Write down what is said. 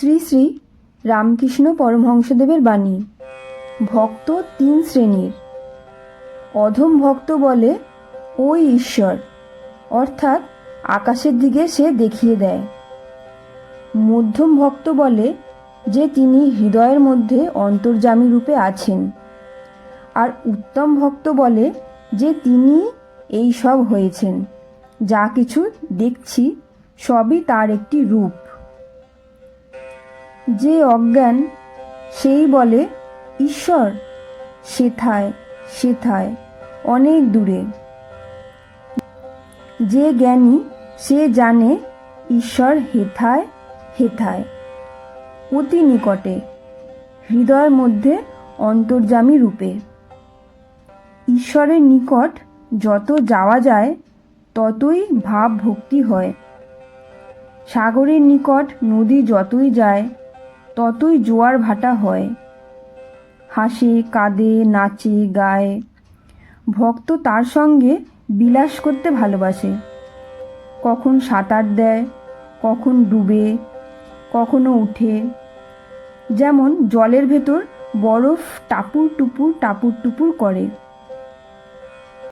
শ্রী শ্রী রামকৃষ্ণ পরমহংসদেবের বাণী। ভক্ত তিন শ্রেণির। অধম ভক্ত বলে ওই ঈশ্বর! অর্থাৎ আকাশের দিকে সে দেখিয়ে দেয়। মধ্যম ভক্ত বলে যে তিনি হৃদয়ের মধ্যে অন্তর্যামী রূপে আছেন। আর উত্তম ভক্ত বলে যে তিনি এই সব হয়েছেন। যা কিছু দেখছি সবই তার একটি রূপ। যে অজ্ঞান, সেই বলে, ঈশ্বর, সেথায় সেথায়, অনেক দূরে। যে জ্ঞানী, সে জানে, ঈশ্বর হেথায় হেথায়। অতি নিকটে হৃদয়ের মধ্যে অন্তর্যামী রূপে। ঈশ্বরের নিকট যত যাওয়া যায়, ততই ভাব ভক্তি হয়। সাগরের নিকট নদী যতই যায় ততই জোয়ার ভাটা হয়। হাসে, কাঁদে, নাচে, গায়। ভক্ত তার সঙ্গে বিলাস করতে ভালোবাসে। কখন সাঁতার দেয়, কখন ডুবে, কখনো উঠে। যেমন জলের ভেতর বরফ টাপুর টুপুর টাপুর টুপুর করে।